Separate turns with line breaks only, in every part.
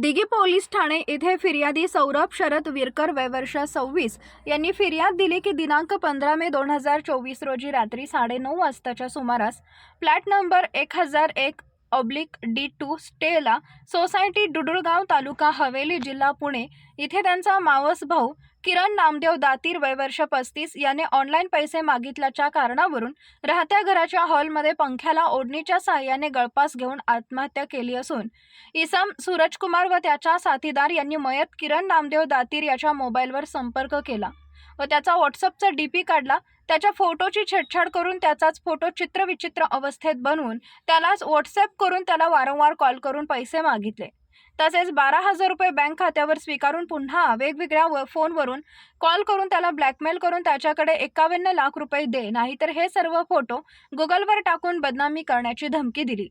Dighi police Thane येथे फिर्यादी सौरभ शरद विरकर वयवर्ष सव्वीस यांनी फिर्याद दिली की दिनांक पंधरा मे दोन हजार चोवीस रोजी रात्री साडेनऊ वाजताच्या सुमारास फ्लॅट नंबर एक हजार एक oblique D two Stella society Dudulgaon taluka Haveli जिल्हा पुणे इथे त्यांचा मावस भाऊ किरण नामदेव दातीर वय वर्ष पस्तीस याने ऑनलाईन पैसे मागितल्याच्या कारणावरून राहत्या घराच्या हॉलमध्ये पंख्याला ओढणीच्या सहाय्याने गळपास घेऊन आत्महत्या केली असून इसम सूरजकुमार व त्याच्या साथीदार यांनी मयत किरण नामदेव दातीर याच्या मोबाईलवर संपर्क केला व त्याचा व्हॉट्सअपचा डी पी काढला. त्याच्या फोटोची छेडछाड करून त्याचाच फोटो चित्रविचित्र अवस्थेत बनवून त्यालाच व्हॉट्सअप करून त्याला वारंवार कॉल करून पैसे मागितले. तसेच बारा हजार रुपये बँक खात्यावर स्वीकारून पुन्हा वेगवेगळ्या व फोनवरून कॉल करून त्याला ब्लॅकमेल करून त्याच्याकडे एकावन्न लाख रुपये दे नाहीतर हे सर्व फोटो गुगलवर टाकून बदनामी करण्याची धमकी दिली.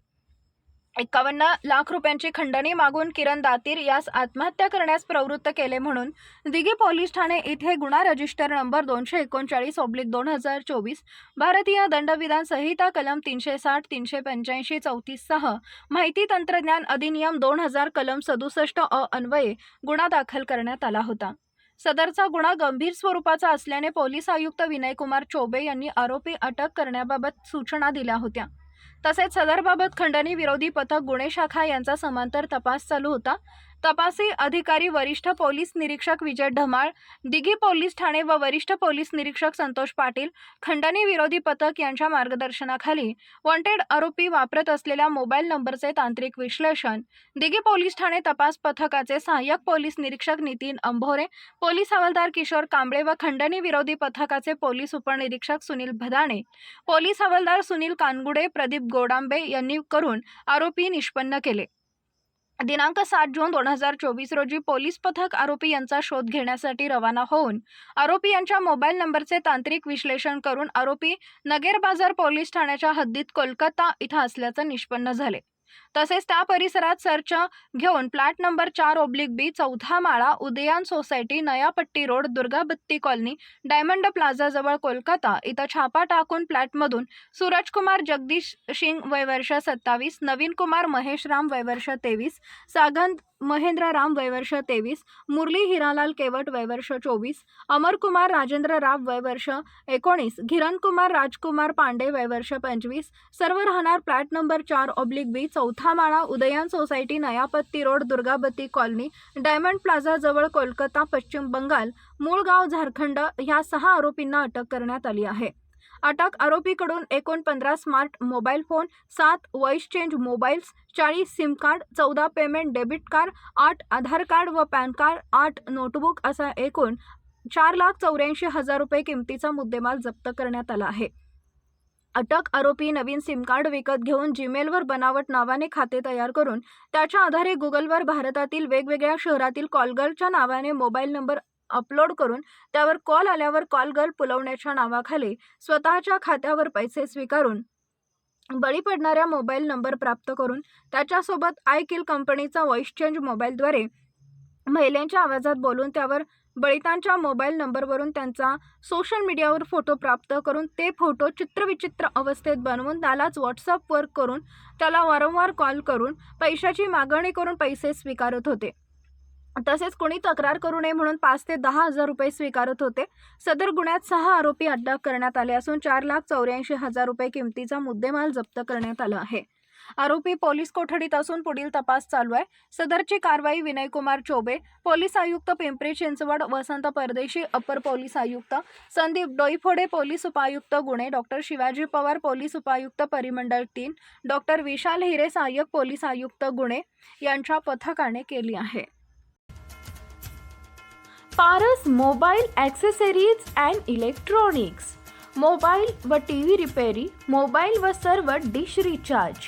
एकावन्न लाख रुपयांची खंडणी मागून किरण दातीर यास आत्महत्या करण्यास प्रवृत्त केले म्हणून दिघी पोलीस ठाणे इथे गुन्हा रजिस्टर नंबर दोनशे एकोणचाळीस ऑब्लिक दोन हजार चोवीस भारतीय दंडविधान संहिता कलम तीनशे साठ तीनशे पंच्याऐंशी चौतीस सह माहिती तंत्रज्ञान अधिनियम दोन हजार कलम सदुसष्ट अ अन्वये गुन्हा दाखल करण्यात आला होता. सदरचा गुन्हा गंभीर स्वरूपाचा असल्याने पोलीस आयुक्त विनयकुमार चोबे यांनी आरोपी अटक करण्याबाबत सूचना दिल्या होत्या. तसेच सदरबाबत खंडणी विरोधी पथक गुन्हे शाखा यांचा समांतर तपास चालू होता. तपासी अधिकारी वरिष्ठ पोलीस निरीक्षक विजय ढमाळ दिघी पोलीस ठाणे व वरिष्ठ पोलीस निरीक्षक संतोष पाटील खंडणी विरोधी पथक यांच्या मार्गदर्शनाखाली वॉन्टेड आरोपी वापरत असलेल्या मोबाईल नंबरचे तांत्रिक विश्लेषण दिघी पोलीस ठाणे तपास पथकाचे सहाय्यक पोलीस निरीक्षक नितीन अंभोरे पोलीस हवालदार किशोर कांबळे व खंडणी विरोधी पथकाचे पोलीस उपनिरीक्षक सुनील भदाणे पोलीस हवालदार सुनील कानगुडे प्रदीप गोडांबे यांनी करून आरोपी निष्पन्न केले. दिनांक सात जून दोन हजार चोवीस रोजी पोलीस पथक आरोपी यांचा शोध घेण्यासाठी रवाना होऊन आरोपी यांच्या मोबाईल नंबरचे तांत्रिक विश्लेषण करून आरोपी नगेर बाजार पोलीस ठाण्याच्या हद्दीत कोलकाता इथं असल्याचं निष्पन्न झाले. तसेच त्या परिसरात सर्च घेऊन प्लॅट नंबर चार ओब्लिक बी चौथा माळा Udayan society Nayapatti road Durgabati colony diamond प्लाझाजवळ Kolkata. इथं छापा टाकून प्लॅटमधून सूरजकुमार जगदीश सिंग वयवर्ष सत्तावीस नवीन कुमार महेश राम वयवर्ष तेवीस सागंत महेंद्र राम वयवर्ष तेवीस मुरली हिरालाल केवट वयवर्ष चोवीस अमरकुमार राजेंद्र राव वयवर्ष एकोणीस किरणकुमार राजकुमार पांडे वयवर्ष पंचवीस सर्व राहणार प्लॅट नंबर चार ऑब्लिक बी चौथा माळा Udayan society Nayapatti road Durgabati colony diamond plaza जवळ कोलकाता पश्चिम बंगाल मूळ गाव झारखंड ह्या सहा आरोपींना अटक करण्यात आली आहे. अटक आरोपीकडून एकूण पंधरा स्मार्ट मोबाईल फोन सात वॉइस चेंज मोबाईल्स चाळीस सिम कार्ड चौदा पेमेंट डेबिट कार्ड आठ आधार कार्ड व पॅन कार्ड आठ नोटबुक असा एकूण चार लाख चौऱ्याऐंशी हजार रुपये किमतीचा मुद्देमाल जप्त करण्यात आला आहे. अटक आरोपी नवीन सिमकार्ड विकत घेऊन जीमेलवर बनावट नावाने खाते तयार करून त्याच्या आधारे गुगलवर भारतातील वेगवेगळ्या शहरातील कॉलगर्लच्या नावाने मोबाईल नंबर अपलोड करून त्यावर कॉल आल्यावर कॉलगर्ल पुलवण्याच्या नावाखाली स्वतःच्या खात्यावर पैसे स्वीकारून बळी पडणाऱ्या मोबाईल नंबर प्राप्त करून त्याच्यासोबत आय किल कंपनीचा वॉइस चेंज मोबाईलद्वारे महिलांच्या आवाजात बोलून त्यावर बळीतांच्या मोबाईल नंबरवरून त्यांचा सोशल मीडियावर फोटो प्राप्त करून ते फोटो चित्रविचित्र अवस्थेत बनवून त्यालाच व्हॉट्सअपवर करून त्याला वारंवार कॉल करून पैशाची मागणी करून पैसे स्वीकारत होते. तसेच कोणी तक्रार करू नये म्हणून पाच ते दहा हजार रुपये स्वीकारत होते. सदर गुन्ह्यात सहा आरोपी अटक करण्यात आले असून चार लाख चौऱ्याऐंशी हजार रुपये किमतीचा मुद्देमाल जप्त करण्यात आला आहे. आरोपी पोलीस कोठडीत असून पुढील तपास चालू आहे. सदरची कारवाई विनयकुमार चोबे पोलीस आयुक्त पिंपरी चिंचवड वसंत परदेशी अपर पोलीस आयुक्त संदीप डोईफोडे पोलीस उपायुक्त गुणे डॉक्टर शिवाजी पवार पोलीस उपायुक्त परिमंडळ तीन डॉक्टर विशाल हिरे सहाय्यक पोलीस आयुक्त गुणे यांच्या पथकाने केली आहे. Paras mobile accessories and electronics. Mobile व टी व्ही रिपेरी मोबाईल व सर्व डिश रिचार्ज.